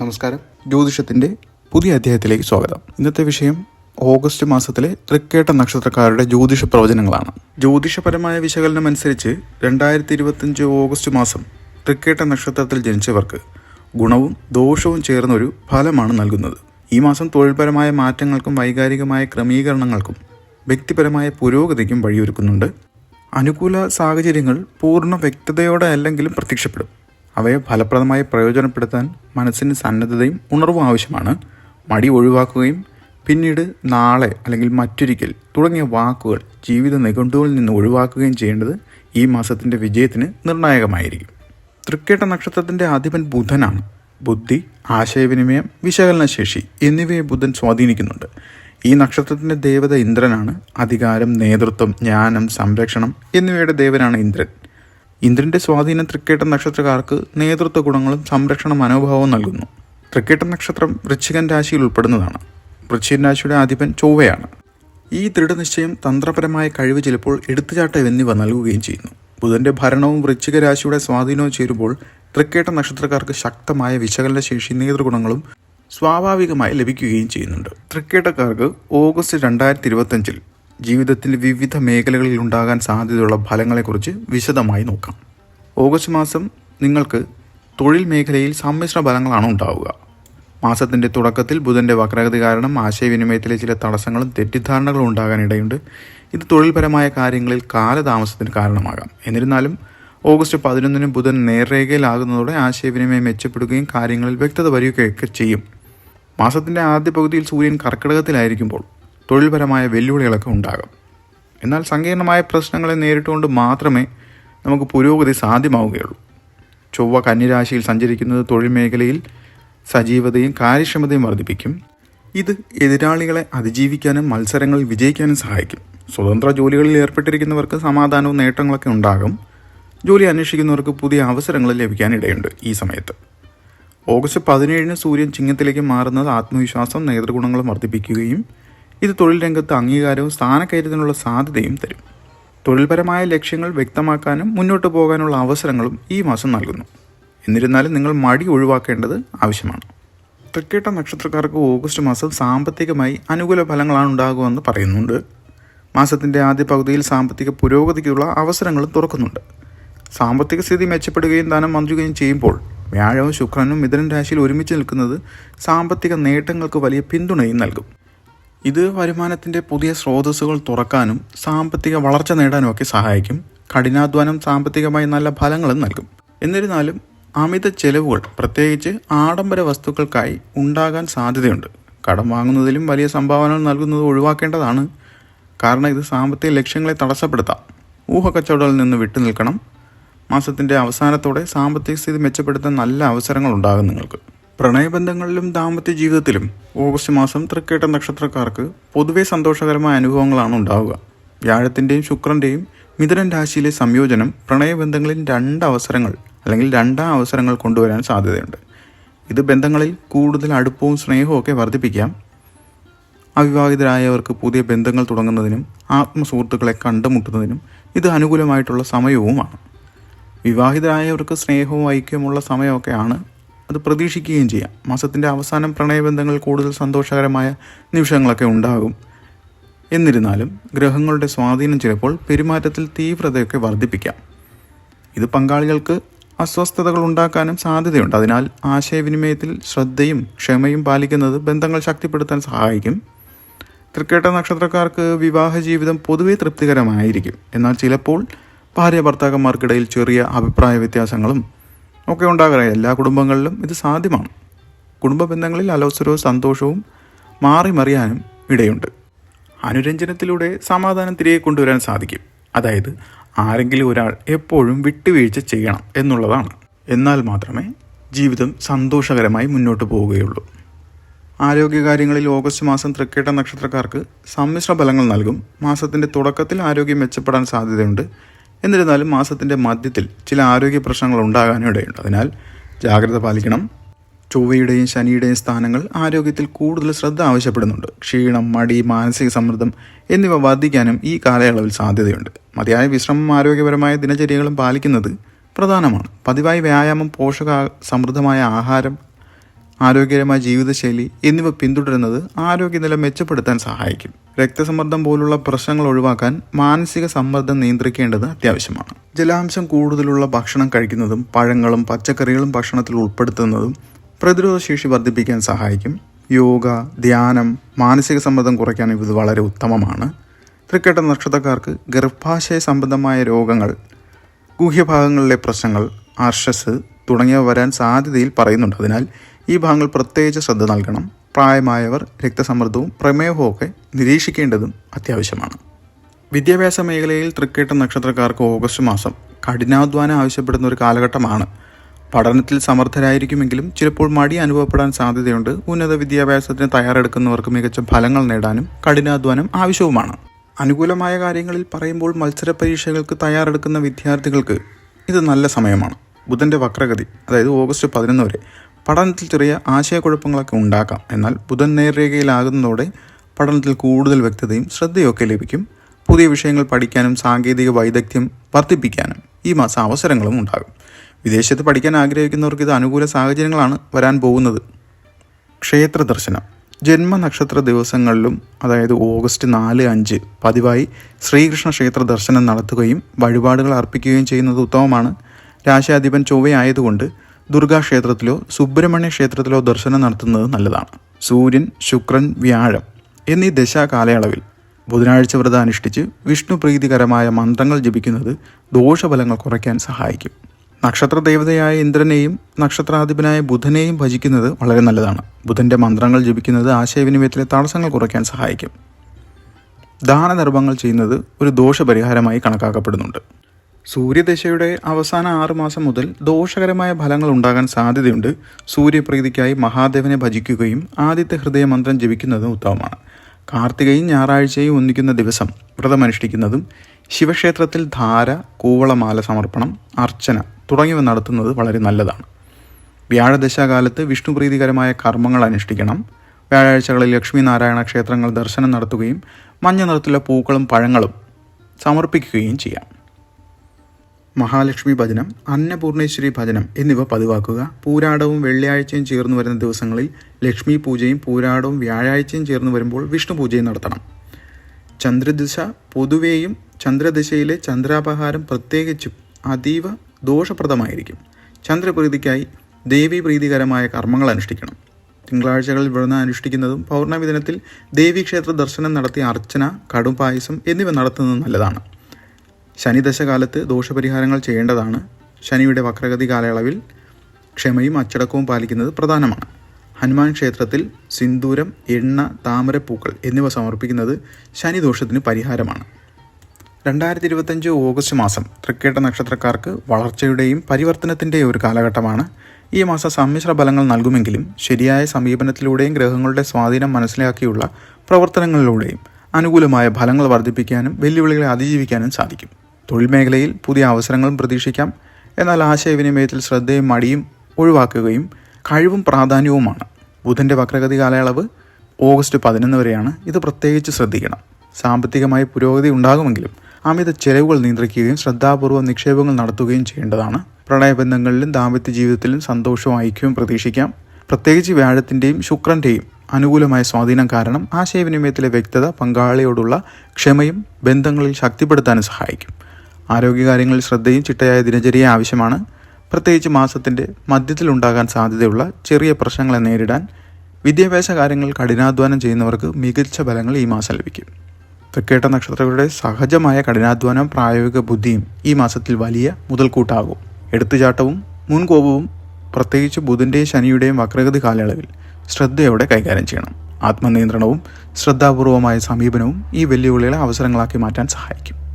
നമസ്കാരം. ജ്യോതിഷത്തിന്റെ പുതിയ അധ്യായത്തിലേക്ക് സ്വാഗതം. ഇന്നത്തെ വിഷയം ഓഗസ്റ്റ് മാസത്തിലെ തൃക്കേട്ട നക്ഷത്രക്കാരുടെ ജ്യോതിഷ പ്രവചനങ്ങളാണ്. ജ്യോതിഷപരമായ വിശകലനം അനുസരിച്ച് രണ്ടായിരത്തി ഇരുപത്തിയഞ്ച് ഓഗസ്റ്റ് മാസം തൃക്കേട്ട നക്ഷത്രത്തിൽ ജനിച്ചവർക്ക് ഗുണവും ദോഷവും ചേർന്നൊരു ഫലമാണ് നൽകുന്നത്. ഈ മാസം തൊഴിൽപരമായ മാറ്റങ്ങൾക്കും വൈകാരികമായ ക്രമീകരണങ്ങൾക്കും വ്യക്തിപരമായ പുരോഗതിക്കും വഴിയൊരുക്കുന്നുണ്ട്. അനുകൂല സാഹചര്യങ്ങൾ പൂർണ വ്യക്തതയോടെ അല്ലെങ്കിലും പ്രത്യക്ഷപ്പെടും. അവയെ ഫലപ്രദമായി പ്രയോജനപ്പെടുത്താൻ മനസ്സിന് സന്നദ്ധതയും ഉണർവും ആവശ്യമാണ്. മടി ഒഴിവാക്കുകയും പിന്നീട് നാളെ അല്ലെങ്കിൽ മറ്റൊരിക്കൽ തുടങ്ങിയ വാക്കുകൾ ജീവിത നിഘണ്ടുവിൽ നിന്ന് ഒഴിവാക്കുകയും ചെയ്യേണ്ടത് ഈ മാസത്തിന്റെ വിജയത്തിന് നിർണായകമായിരിക്കും. തൃക്കേട്ട നക്ഷത്രത്തിന്റെ അധിപൻ ബുധനാണ്. ബുദ്ധി ആശയവിനിമയം വിശകലനശേഷി എന്നിവയെ ബുധൻ സ്വാധീനിക്കുന്നുണ്ട്. ഈ നക്ഷത്രത്തിന്റെ ദേവത ഇന്ദ്രനാണ്. അധികാരം നേതൃത്വം ജ്ഞാനം സംരക്ഷണം എന്നിവയുടെ ദേവനാണ് ഇന്ദ്രൻ. ഇന്ദ്രന്റെ സ്വാധീനം തൃക്കേട്ട നക്ഷത്രക്കാർക്ക് നേതൃത്വ ഗുണങ്ങളും സംരക്ഷണ മനോഭാവവും നൽകുന്നു. തൃക്കേട്ട നക്ഷത്രം വൃശ്ചികൻ രാശിയിൽ ഉൾപ്പെടുന്നതാണ്. വൃശ്ചികൻ രാശിയുടെ ആധിപൻ ചൊവ്വയാണ്. ഈ ദൃഢനിശ്ചയം തന്ത്രപരമായ കഴിവ് ചിലപ്പോൾ എടുത്തുചാട്ടം എന്നിവ നൽകുകയും ചെയ്യുന്നു. ബുധന്റെ ഭരണവും വൃശ്ചിക രാശിയുടെ സ്വാധീനവും ചേരുമ്പോൾ തൃക്കേട്ട നക്ഷത്രക്കാർക്ക് ശക്തമായ വിശകലന ശേഷി നേതൃഗുണങ്ങളും സ്വാഭാവികമായി ലഭിക്കുകയും ചെയ്യുന്നുണ്ട്. തൃക്കേട്ടക്കാർക്ക് ഓഗസ്റ്റ് രണ്ടായിരത്തി ഇരുപത്തഞ്ചിൽ ജീവിതത്തിന്റെ വിവിധ മേഖലകളിൽ ഉണ്ടാകാൻ സാധ്യതയുള്ള ഫലങ്ങളെക്കുറിച്ച് വിശദമായി നോക്കാം. ഓഗസ്റ്റ് മാസം നിങ്ങൾക്ക് തൊഴിൽ മേഖലയിൽ സമ്മിശ്ര ഫലങ്ങളാണ് ഉണ്ടാവുക. മാസത്തിന്റെ തുടക്കത്തിൽ ബുധന്റെ വക്രഗതി കാരണം ആശയവിനിമയത്തിലെ ചില തടസ്സങ്ങളും തെറ്റിദ്ധാരണകളും ഉണ്ടാകാൻ ഇടയുണ്ട് ഇത് തൊഴിൽപരമായ കാര്യങ്ങളിൽ കാലതാമസത്തിന് കാരണമാകാം. എന്നിരുന്നാലും ഓഗസ്റ്റ് പതിനൊന്നിന് ബുധൻ നേർരേഖയിലാകുന്നതോടെ ആശയവിനിമയം മെച്ചപ്പെടുകയും കാര്യങ്ങളിൽ വ്യക്തത വരികയൊക്കെ ചെയ്യും. മാസത്തിന്റെ ആദ്യ പകുതിയിൽ സൂര്യൻ കർക്കിടകത്തിലായിരിക്കുമ്പോൾ തൊഴിൽപരമായ വെല്ലുവിളികളൊക്കെ ഉണ്ടാകും. എന്നാൽ സങ്കീർണമായ പ്രശ്നങ്ങളെ നേരിട്ടുകൊണ്ട് മാത്രമേ നമുക്ക് പുരോഗതി സാധ്യമാവുകയുള്ളൂ. ചൊവ്വ കന്നിരാശിയിൽ സഞ്ചരിക്കുന്നത് തൊഴിൽ മേഖലയിൽ സജീവതയും കാര്യക്ഷമതയും വർദ്ധിപ്പിക്കും. ഇത് എതിരാളികളെ അതിജീവിക്കാനും മത്സരങ്ങളിൽ വിജയിക്കാനും സഹായിക്കും. സ്വതന്ത്ര ജോലികളിൽ ഏർപ്പെട്ടിരിക്കുന്നവർക്ക് സമാധാനവും നേട്ടങ്ങളൊക്കെ ഉണ്ടാകും. ജോലി അന്വേഷിക്കുന്നവർക്ക് പുതിയ അവസരങ്ങൾ ലഭിക്കാനിടയുണ്ട് ഈ സമയത്ത്. ഓഗസ്റ്റ് പതിനേഴിന് സൂര്യൻ ചിങ്ങത്തിലേക്ക് മാറുന്നത് ആത്മവിശ്വാസം നേതൃഗുണങ്ങളും വർദ്ധിപ്പിക്കുകയും ഇത് തൊഴിൽ രംഗത്ത് അംഗീകാരവും സ്ഥാനക്കയറ്റത്തിനുള്ള സാധ്യതയും തരും. തൊഴിൽപരമായ ലക്ഷ്യങ്ങൾ വ്യക്തമാക്കാനും മുന്നോട്ട് പോകാനുള്ള അവസരങ്ങളും ഈ മാസം നൽകുന്നു. എന്നിരുന്നാലും നിങ്ങൾ മടി ഒഴിവാക്കേണ്ടത് ആവശ്യമാണ്. തൃക്കേട്ട നക്ഷത്രക്കാർക്ക് ഓഗസ്റ്റ് മാസം സാമ്പത്തികമായി അനുകൂല ഫലങ്ങളാണ് ഉണ്ടാകുമെന്ന് പറയുന്നുണ്ട്. മാസത്തിന്റെ ആദ്യ പകുതിയിൽ സാമ്പത്തിക പുരോഗതിക്കുള്ള അവസരങ്ങളും തുറക്കുന്നുണ്ട്. സാമ്പത്തിക സ്ഥിതി മെച്ചപ്പെടുകയും ധനം മന്ത്രിക്കുകയും ചെയ്യുമ്പോൾ വ്യാഴവും ശുക്രനും മിഥുനൻ രാശിയിൽ ഒരുമിച്ച് നിൽക്കുന്നത് സാമ്പത്തിക നേട്ടങ്ങൾക്ക് വലിയ പിന്തുണയും നൽകും. ഇത് വരുമാനത്തിന്റെ പുതിയ സ്രോതസ്സുകൾ തുറക്കാനും സാമ്പത്തിക വളർച്ച നേടാനും ഒക്കെ സഹായിക്കും. കഠിനാധ്വാനം സാമ്പത്തികമായി നല്ല ഫലങ്ങളും നൽകും. എന്നിരുന്നാലും അമിത ചെലവുകൾ പ്രത്യേകിച്ച് ആഡംബര വസ്തുക്കൾക്കായി ഉണ്ടാകാൻ സാധ്യതയുണ്ട്. കടം വാങ്ങുന്നതിലും വലിയ സംഭാവനകൾ നൽകുന്നത് ഒഴിവാക്കേണ്ടതാണ്. കാരണം ഇത് സാമ്പത്തിക ലക്ഷ്യങ്ങളെ തടസ്സപ്പെടുത്താം. ഊഹക്കച്ചവടങ്ങളിൽ നിന്ന് വിട്ടുനിൽക്കണം മാസത്തിന്റെ അവസാനത്തോടെ സാമ്പത്തിക സ്ഥിതി മെച്ചപ്പെടുത്താൻ നല്ല അവസരങ്ങൾ ഉണ്ടാകും നിങ്ങൾക്ക്. പ്രണയബന്ധങ്ങളിലും ദാമ്പത്യ ജീവിതത്തിലും ഓഗസ്റ്റ് മാസം തൃക്കേട്ട നക്ഷത്രക്കാർക്ക് പൊതുവെ സന്തോഷകരമായ അനുഭവങ്ങളാണ് ഉണ്ടാവുക. വ്യാഴത്തിന്റെയും ശുക്രന്റെയും മിഥുനൻ രാശിയിലെ സംയോജനം പ്രണയബന്ധങ്ങളിൽ രണ്ട് അവസരങ്ങൾ അല്ലെങ്കിൽ രണ്ടാം അവസരങ്ങൾ കൊണ്ടുവരാൻ സാധ്യതയുണ്ട്. ഇത് ബന്ധങ്ങളിൽ കൂടുതൽ അടുപ്പവും സ്നേഹവും ഒക്കെ വർദ്ധിപ്പിക്കാം. അവിവാഹിതരായവർക്ക് പുതിയ ബന്ധങ്ങൾ തുടങ്ങുന്നതിനും ആത്മസുഹൃത്തുക്കളെ കണ്ടുമുട്ടുന്നതിനും ഇത് അനുകൂലമായിട്ടുള്ള സമയവുമാണ്. വിവാഹിതരായവർക്ക് സ്നേഹവും ഐക്യവുമുള്ള സമയമൊക്കെയാണ് അത് പ്രതീക്ഷിക്കുകയും ചെയ്യാം. മാസത്തിന്റെ അവസാനം പ്രണയബന്ധങ്ങൾ കൂടുതൽ സന്തോഷകരമായ നിമിഷങ്ങളൊക്കെ ഉണ്ടാകും. എന്നിരുന്നാലും ഗ്രഹങ്ങളുടെ സ്വാധീനം ചിലപ്പോൾ പെരുമാറ്റത്തിൽ തീവ്രതയൊക്കെ വർദ്ധിപ്പിക്കാം. ഇത് പങ്കാളികൾക്ക് അസ്വസ്ഥതകൾ ഉണ്ടാക്കാനും സാധ്യതയുണ്ട്. അതിനാൽ ആശയവിനിമയത്തിൽ ശ്രദ്ധയും ക്ഷമയും പാലിക്കുന്നത് ബന്ധങ്ങൾ ശക്തിപ്പെടുത്താൻ സഹായിക്കും. തൃക്കേട്ട നക്ഷത്രക്കാർക്ക് വിവാഹ ജീവിതം പൊതുവെ തൃപ്തികരമായിരിക്കും. എന്നാൽ ചിലപ്പോൾ ഭാര്യ ഭർത്താക്കന്മാർക്കിടയിൽ ചെറിയ അഭിപ്രായ വ്യത്യാസങ്ങളും ഒക്കെ ഉണ്ടാകാറില്ല എല്ലാ കുടുംബങ്ങളിലും ഇത് സാധ്യമാണ്. കുടുംബ ബന്ധങ്ങളിൽ അലോസരവും സന്തോഷവും മാറി മറിയാനും ഇടയുണ്ട്. അനുരഞ്ജനത്തിലൂടെ സമാധാനം തിരികെ കൊണ്ടുവരാൻ സാധിക്കും. അതായത് ആരെങ്കിലും ഒരാൾ എപ്പോഴും വിട്ടുവീഴ്ച ചെയ്യണം എന്നുള്ളതാണ്. എന്നാൽ മാത്രമേ ജീവിതം സന്തോഷകരമായി മുന്നോട്ട് പോവുകയുള്ളൂ. ആരോഗ്യകാര്യങ്ങളിൽ ഓഗസ്റ്റ് മാസം തൃക്കേട്ട നക്ഷത്രക്കാർക്ക് സമ്മിശ്ര ഫലങ്ങൾ നൽകും. മാസത്തിന്റെ തുടക്കത്തിൽ ആരോഗ്യം മെച്ചപ്പെടാൻ സാധ്യതയുണ്ട്. എന്നിരുന്നാലും മാസത്തിന്റെ മധ്യത്തിൽ ചില ആരോഗ്യ പ്രശ്നങ്ങൾ ഉണ്ടാകാനും ഇടയുണ്ട്. അതിനാൽ ജാഗ്രത പാലിക്കണം. ചൊവ്വയുടെയും ശനിയുടെയും സ്ഥാനങ്ങൾ ആരോഗ്യത്തിൽ കൂടുതൽ ശ്രദ്ധ ആവശ്യപ്പെടുന്നുണ്ട്. ക്ഷീണം മടി മാനസിക സമ്മർദ്ദം എന്നിവ വർദ്ധിക്കാനും ഈ കാലയളവിൽ സാധ്യതയുണ്ട്. മതിയായ വിശ്രമം ആരോഗ്യപരമായ ദിനചര്യകളും പാലിക്കുന്നത് പ്രധാനമാണ്. പതിവായി വ്യായാമം പോഷക സമൃദ്ധമായ ആഹാരം ആരോഗ്യകരമായ ജീവിതശൈലി എന്നിവ പിന്തുടരുന്നത് ആരോഗ്യനില മെച്ചപ്പെടുത്താൻ സഹായിക്കും. രക്തസമ്മർദ്ദം പോലുള്ള പ്രശ്നങ്ങൾ ഒഴിവാക്കാൻ മാനസിക സമ്മർദ്ദം നിയന്ത്രിക്കേണ്ടത് അത്യാവശ്യമാണ്. ജലാംശം കൂടുതലുള്ള ഭക്ഷണം കഴിക്കുന്നതും പഴങ്ങളും പച്ചക്കറികളും ഭക്ഷണത്തിൽ ഉൾപ്പെടുത്തുന്നതും പ്രതിരോധശേഷി വർദ്ധിപ്പിക്കാൻ സഹായിക്കും. യോഗ ധ്യാനം മാനസിക സമ്മർദ്ദം കുറയ്ക്കാൻ ഇത് വളരെ ഉത്തമമാണ്. തൃക്കേട്ട നക്ഷത്രക്കാർക്ക് ഗർഭാശയ സംബന്ധമായ രോഗങ്ങൾ ഗുഹ്യഭാഗങ്ങളിലെ പ്രശ്നങ്ങൾ അർഷസ് തുടങ്ങിയവ വരാൻ സാധ്യതയിൽ പറയുന്നുണ്ട്. അതിനാൽ ഈ ഭാഗങ്ങൾ പ്രത്യേകിച്ച് ശ്രദ്ധ നൽകണം. പ്രായമായവർ രക്തസമ്മർദ്ദവും പ്രമേഹവും ഒക്കെ നിരീക്ഷിക്കേണ്ടതും അത്യാവശ്യമാണ്. വിദ്യാഭ്യാസ മേഖലയിൽ തൃക്കേട്ട നക്ഷത്രക്കാർക്ക് ഓഗസ്റ്റ് മാസം കഠിനാധ്വാനം ആവശ്യപ്പെടുന്ന ഒരു കാലഘട്ടമാണ്. പഠനത്തിൽ സമർത്ഥരായിരിക്കുമെങ്കിലും ചിലപ്പോൾ മടി അനുഭവപ്പെടാൻ സാധ്യതയുണ്ട്. ഉന്നത വിദ്യാഭ്യാസത്തിന് തയ്യാറെടുക്കുന്നവർക്ക് മികച്ച ഫലങ്ങൾ നേടാനും കഠിനാധ്വാനം ആവശ്യവുമാണ്. അനുകൂലമായ കാര്യങ്ങളിൽ പറയുമ്പോൾ മത്സര പരീക്ഷകൾക്ക് തയ്യാറെടുക്കുന്ന വിദ്യാർത്ഥികൾക്ക് ഇത് നല്ല സമയമാണ്. ബുധന്റെ വക്രഗതി അതായത് ഓഗസ്റ്റ് പതിനൊന്ന് വരെ പഠനത്തിൽ ചെറിയ ആശയക്കുഴപ്പങ്ങളൊക്കെ ഉണ്ടാക്കാം. എന്നാൽ ബുധൻ നേർരേഖയിലാകുന്നതോടെ പഠനത്തിൽ കൂടുതൽ വ്യക്തതയും ശ്രദ്ധയൊക്കെ ലഭിക്കും. പുതിയ വിഷയങ്ങൾ പഠിക്കാനും സാങ്കേതിക വൈദഗ്ധ്യം വർദ്ധിപ്പിക്കാനും ഈ മാസം അവസരങ്ങളും ഉണ്ടാകും. വിദേശത്ത് പഠിക്കാൻ ആഗ്രഹിക്കുന്നവർക്ക് ഇത് അനുകൂല സാഹചര്യങ്ങളാണ് വരാൻ പോകുന്നത്. ക്ഷേത്ര ദർശനം. ജന്മനക്ഷത്ര ദിവസങ്ങളിലും അതായത് ഓഗസ്റ്റ് നാല് അഞ്ച് പതിവായി ശ്രീകൃഷ്ണ ക്ഷേത്ര ദർശനം നടത്തുകയും വഴിപാടുകൾ അർപ്പിക്കുകയും ചെയ്യുന്നത് ഉത്തമമാണ്. രാശാധിപൻ ചൊവ്വയായതുകൊണ്ട് ദുർഗാ ക്ഷേത്രത്തിലോ സുബ്രഹ്മണ്യ ക്ഷേത്രത്തിലോ ദർശനം നടത്തുന്നത് നല്ലതാണ്. സൂര്യൻ ശുക്രൻ വ്യാഴം എന്നീ ദശാ കാലയളവിൽ ബുധനാഴ്ച വ്രതം അനുഷ്ഠിച്ച് വിഷ്ണു പ്രീതികരമായ മന്ത്രങ്ങൾ ജപിക്കുന്നത് ദോഷഫലങ്ങൾ കുറയ്ക്കാൻ സഹായിക്കും. നക്ഷത്ര ദേവതയായ ഇന്ദ്രനെയും നക്ഷത്രാധിപനായ ബുധനെയും ഭജിക്കുന്നത് വളരെ നല്ലതാണ്. ബുധന്റെ മന്ത്രങ്ങൾ ജപിക്കുന്നത് ആശയവിനിമയത്തിലെ തടസ്സങ്ങൾ കുറയ്ക്കാൻ സഹായിക്കും. ദാനധർമ്മങ്ങൾ ചെയ്യുന്നത് ഒരു ദോഷപരിഹാരമായി കണക്കാക്കപ്പെടുന്നുണ്ട്. സൂര്യദശയുടെ അവസാന ആറ് മാസം മുതൽ ദോഷകരമായ ഫലങ്ങൾ ഉണ്ടാകാൻ സാധ്യതയുണ്ട്. സൂര്യപ്രീതിക്കായി മഹാദേവനെ ഭജിക്കുകയും ആദിത്യ ഹൃദയ മന്ത്രം ജപിക്കുന്നതും ഉത്തമമാണ്. കാർത്തികയും ഞായറാഴ്ചയും ഒന്നിക്കുന്ന ദിവസം വ്രതമനുഷ്ഠിക്കുന്നതും ശിവക്ഷേത്രത്തിൽ ധാര കൂവളമാല സമർപ്പണം അർച്ചന തുടങ്ങിയവ നടത്തുന്നത് വളരെ നല്ലതാണ്. വ്യാഴദശാകാലത്ത് വിഷ്ണുപ്രീതികരമായ കർമ്മങ്ങൾ അനുഷ്ഠിക്കണം. വ്യാഴാഴ്ചകളിൽ ലക്ഷ്മി നാരായണ ക്ഷേത്രങ്ങൾ ദർശനം നടത്തുകയും മഞ്ഞ നിറത്തിലെ പൂക്കളും പഴങ്ങളും സമർപ്പിക്കുകയും ചെയ്യാം. മഹാലക്ഷ്മി ഭജനം അന്നപൂർണേശ്വരി ഭജനം എന്നിവ പതിവാക്കുക. പൂരാടവും വെള്ളിയാഴ്ചയും ചേർന്ന് വരുന്ന ദിവസങ്ങളിൽ ലക്ഷ്മി പൂജയും പൂരാടവും വ്യാഴാഴ്ചയും ചേർന്ന് വരുമ്പോൾ വിഷ്ണു പൂജയും നടത്തണം. ചന്ദ്രദിശ പൊതുവേയും ചന്ദ്രദിശയിലെ ചന്ദ്രാപഹാരം പ്രത്യേകിച്ചും അതീവ ദോഷപ്രദമായിരിക്കും. ചന്ദ്രപ്രീതിക്കായി ദേവീപ്രീതികരമായ കർമ്മങ്ങൾ അനുഷ്ഠിക്കണം. തിങ്കളാഴ്ചകളിൽ വ്രതം അനുഷ്ഠിക്കുന്നതും പൗർണമി ദിനത്തിൽ ദേവീക്ഷേത്ര ദർശനം നടത്തി അർച്ചന കടുംപായസം എന്നിവ നടത്തുന്നത് നല്ലതാണ്. ശനിദശകാലത്ത് ദോഷപരിഹാരങ്ങൾ ചെയ്യേണ്ടതാണ്. ശനിയുടെ വക്രഗതി കാലയളവിൽ ക്ഷമയും അച്ചടക്കവും പാലിക്കുന്നത് പ്രധാനമാണ്. ഹനുമാൻ ക്ഷേത്രത്തിൽ സിന്ദൂരം എണ്ണ താമരപ്പൂക്കൾ എന്നിവ സമർപ്പിക്കുന്നത് ശനിദോഷത്തിന് പരിഹാരമാണ്. രണ്ടായിരത്തി ഇരുപത്തഞ്ച് ഓഗസ്റ്റ് മാസം തൃക്കേട്ട നക്ഷത്രക്കാർക്ക് വളർച്ചയുടെയും പരിവർത്തനത്തിന്റെയും ഒരു കാലഘട്ടമാണ്. ഈ മാസം സമ്മിശ്ര ഫലങ്ങൾ നൽകുമെങ്കിലും ശരിയായ സമീപനത്തിലൂടെയും ഗ്രഹങ്ങളുടെ സ്വാധീനം മനസ്സിലാക്കിയുള്ള പ്രവർത്തനങ്ങളിലൂടെയും അനുകൂലമായ ഫലങ്ങൾ വർദ്ധിപ്പിക്കാനും വെല്ലുവിളികളെ അതിജീവിക്കാനും സാധിക്കും. തൊഴിൽ മേഖലയിൽ പുതിയ അവസരങ്ങളും പ്രതീക്ഷിക്കാം. എന്നാൽ ആശയവിനിമയത്തിൽ ശ്രദ്ധയും മടിയും ഒഴിവാക്കുകയും കഴിവും പ്രാധാന്യവുമാണ്. ബുധന്റെ വക്രഗതി കാലയളവ് ഓഗസ്റ്റ് പതിനൊന്ന് വരെയാണ്. ഇത് പ്രത്യേകിച്ച് ശ്രദ്ധിക്കണം. സാമ്പത്തികമായി പുരോഗതി ഉണ്ടാകുമെങ്കിലും അമിത ചെലവുകൾ നിയന്ത്രിക്കുകയും ശ്രദ്ധാപൂർവം നിക്ഷേപങ്ങൾ നടത്തുകയും ചെയ്യേണ്ടതാണ്. പ്രണയബന്ധങ്ങളിലും ദാമ്പത്യ ജീവിതത്തിലും സന്തോഷവും ഐക്യവും പ്രതീക്ഷിക്കാം. പ്രത്യേകിച്ച് വ്യാഴത്തിന്റെയും ശുക്രന്റെയും അനുകൂലമായ സ്വാധീനം കാരണം ആശയവിനിമയത്തിലെ വ്യക്തത പങ്കാളിയോടുള്ള ക്ഷമയും ബന്ധങ്ങളിൽ ശക്തിപ്പെടുത്താനും സഹായിക്കും. ആരോഗ്യകാര്യങ്ങളിൽ ശ്രദ്ധയും ചിട്ടയായ ദിനചര്യയും ആവശ്യമാണ്. പ്രത്യേകിച്ച് മാസത്തിന്റെ മധ്യത്തിലുണ്ടാകാൻ സാധ്യതയുള്ള ചെറിയ പ്രശ്നങ്ങളെ നേരിടാൻ വിദ്യാഭ്യാസ കാര്യങ്ങൾ കഠിനാധ്വാനം ചെയ്യുന്നവർക്ക് മികച്ച ഫലങ്ങൾ ഈ മാസം ലഭിക്കും. തൃക്കേട്ട നക്ഷത്രങ്ങളുടെ സഹജമായ കഠിനാധ്വാനം പ്രായോഗിക ബുദ്ധിയും ഈ മാസത്തിൽ വലിയ മുതൽക്കൂട്ടാകും. എടുത്തുചാട്ടവും മുൻകോപവും പ്രത്യേകിച്ച് ബുധന്റെയും ശനിയുടെയും വക്രഗതി കാലയളവിൽ ശ്രദ്ധയോടെ കൈകാര്യം ചെയ്യണം. ആത്മനിയന്ത്രണവും ശ്രദ്ധാപൂർവമായ സമീപനവും ഈ വെല്ലുവിളികളെ അവസരങ്ങളാക്കി മാറ്റാൻ സഹായിക്കും.